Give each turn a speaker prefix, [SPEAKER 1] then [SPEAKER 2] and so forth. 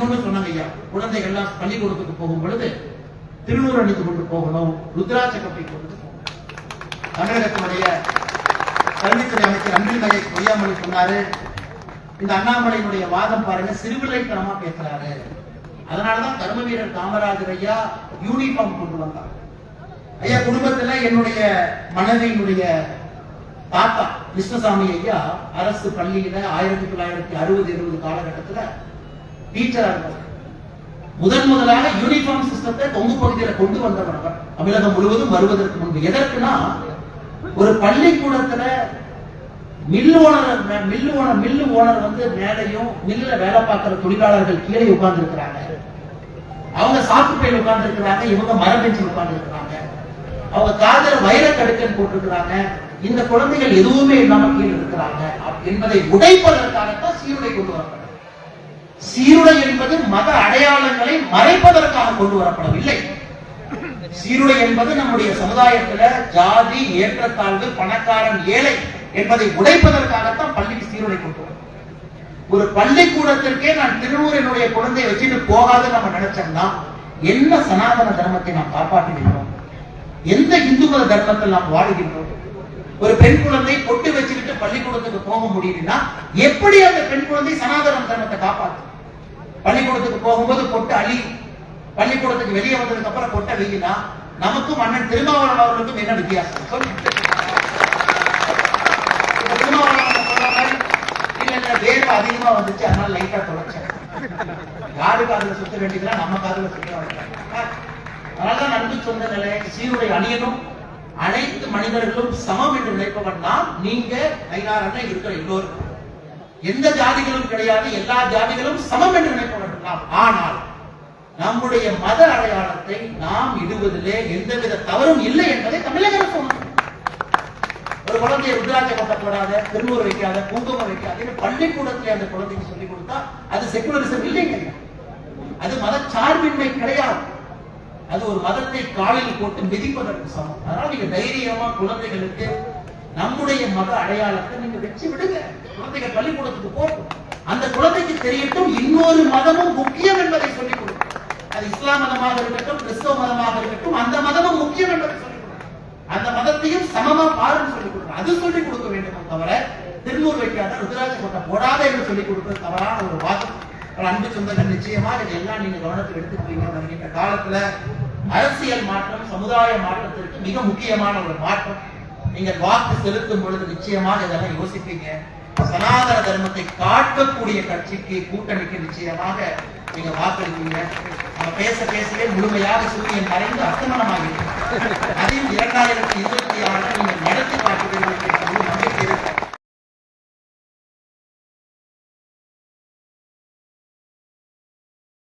[SPEAKER 1] இன்னொன்னு சொன்னாங்க ஐயா குழந்தைகள்லாம் பள்ளிக்கூடத்துக்கு போகும் பொழுது திருநூறு அணிந்து கொண்டு போகணும் ருத்ராட்ச கப்பி கொண்டு போகணும். தமிழகத்தினுடைய கல்வித்துறை அமைச்சர் அன்பில்மகை பொய்யாமொழி சொன்னாரு. இந்த அண்ணாமலையினுடைய வாதம் பாருங்க சிறுவிளைத்தனமா பேசுறாரு. அதனாலதான் கர்ம வீரர் காமராஜர் ஐயா யூனிஃபார்ம் கொண்டு வந்தார். ஐயா குடும்பத்துல என்னுடைய மனைவியினுடைய தாத்தா கிருஷ்ணசாமி ஐயா அரசு பள்ளியில ஆயிரத்தி தொள்ளாயிரத்தி அறுபது எழுபது காலகட்டத்துல டீச்சரா முதன் முதலாக யூனிஃபார்ம் சிஸ்டத்தை தொங்கு பகுதியில கொண்டு வந்தவர் அவர். தமிழகம் முழுவதும் வருவதற்கு முன்பு. எதற்குனா ஒரு பள்ளிக்கூடத்துல mill owner mill owner mill owner வந்து மேலையும் மில்லுல வேலை பார்க்கிற தொழிலாளர்கள் கீழே உட்கார்ந்து இருக்கிறாங்க அவங்க சாப்பிட்டு உட்கார்ந்து இருக்கிறாங்க இவங்க மரபெஞ்சு உட்கார்ந்து இருக்கிறாங்க அவங்க காதல வைர கடுக்கன் போட்டிருக்கிறாங்க. இந்த குழந்தைகள் எதுவுமே இல்லாம கீழே இருக்கிறாங்க அப்~ என்பதை உடைப்பதற்காகத்தான் சீருடை கொண்டு வரப்பட்டது சீருடை என்பது மத அடையாளங்களை மறைப்பதற்காக கொண்டு வரப்படவில்லை. சீருடை என்பது நம்முடைய சமுதாயத்துல ஜாதி ஏற்றத்தாழ்வு பணக்காரன் ஏழை என்பதை உடைப்பதற்காகத்தான் பள்ளிக்கு சீருடை கொண்டு வரும் ஒரு பள்ளிக்கூடத்திற்கே நான் திருவூரினுடைய குழந்தையை வச்சுட்டு போகாது நம்ம நினைச்சோம்னா என்ன சனாதன தர்மத்தை நாம் காப்பாற்றுகின்றோம் எந்த இந்து மத தர்மத்தில் நாம் வாழுகின்றோம்? ஒரு பெண் குழந்தை பொட்டு வச்சுக்கிட்டு பள்ளிக்கூடத்துக்கு போக முடியுதுன்னா எப்படி அந்த பெண் குழந்தை சனாதன தர்மத்தை காப்பாற்று பள்ளிக்கூடத்துக்கு போகும்போது கொட்டை அழி பள்ளிக்கூடத்துக்கு வெளியே வந்ததுக்கு அப்புறம் பொட்டை வெயினா நமக்கும் அண்ணன் திருமாவளவன் அவர்களுக்கும் என்ன வித்தியாசம்? இல்ல வேர்வை அதிகமா வந்துச்சு அதனால லைட்டா தொலைச்சேன். யாரு காதுல சுத்த வேண்டியதுலாம் நம்ம காதுல சுத்த வேண்டாம் அதனாலதான் நன்கு சொந்தங்களே சீருடை அணியனும் அனைத்து மனிதர்களும் சமம் என்று நினைப்பவன் தான் நீங்க ஐநாறு அண்ணன் இருக்கிற எல்லோருக்கும் எந்த ஜாதிகளும் கிடையாது எல்லா ஜாதிகளும் சமம் என்று நினைப்பவர்கள் நாம். ஆனால் நம்முடைய மத அடையாளத்தை நாம் இடுவதிலே எந்தவித தவறும் இல்லை என்பதை தமிழக அரசு ஒரு குழந்தைய ருத்ராட்ச கொட்டப்படாத போடாத வைக்காத குங்குமம் வைக்காத பள்ளிக்கூடத்திலே அந்த குழந்தைக்கு சொல்லிக் கொடுத்தா அது செகுலரிசம் இல்லைங்க அது மதச்சார்பின்மை கிடையாது. அது ஒரு மதத்தை காலில் போட்டு மிதிப்பதற்கு சமம். அதனால நீங்க தைரியமா குழந்தைகளுக்கு நம்முடைய மத அடையாளத்தை நீங்க வச்சு விடுங்க. குழந்தைங்க பள்ளிக்கூடத்துக்கு போகும் அந்த குழந்தைக்கு தெரியட்டும் இன்னொரு மதமும் முக்கியம் என்பதை சொல்லிக் கொடுக்கும். அது இஸ்லாம் மதமாக இருக்கட்டும் கிறிஸ்தவ மதமாக இருக்கட்டும் அந்த மதமும் முக்கியம் என்பதை சொல்லிக் கொடுக்கும். அந்த மதத்தையும் சமமா பாருன்னு சொல்லிக் கொடுக்கும். அது சொல்லிக் கொடுக்க வேண்டும் தவிர திருநூறு வைக்காத ருத்ராட்ச கோட்டை போடாத என்று சொல்லிக் கொடுப்பது தவறான ஒரு வாதம் ஒரு அன்பு சொந்தங்கள் நிச்சயமா இதை எல்லாம் நீங்க கவனத்தில் எடுத்துக்கிறீங்க வருகின்ற காலத்துல அரசியல் மாற்றம் சமுதாய மாற்றத்திற்கு மிக முக்கியமான ஒரு மாற்றம். நீங்கள் வாக்கு செலுத்தும் பொழுது நிச்சயமாக இதெல்லாம் யோசிப்பீங்க. சனாதன தர்மத்தை காட்டக்கூடிய கட்சிக்கு கூட்டணிக்கு நிச்சயமாக நீங்க வாக்களிப்பீங்க. நம்ம பேச பேசவே முழுமையாக சூரியன் மறைந்து அஸ்தமனமாகிறது அதையும் இரண்டாயிரத்தி இருபத்தி ஆறு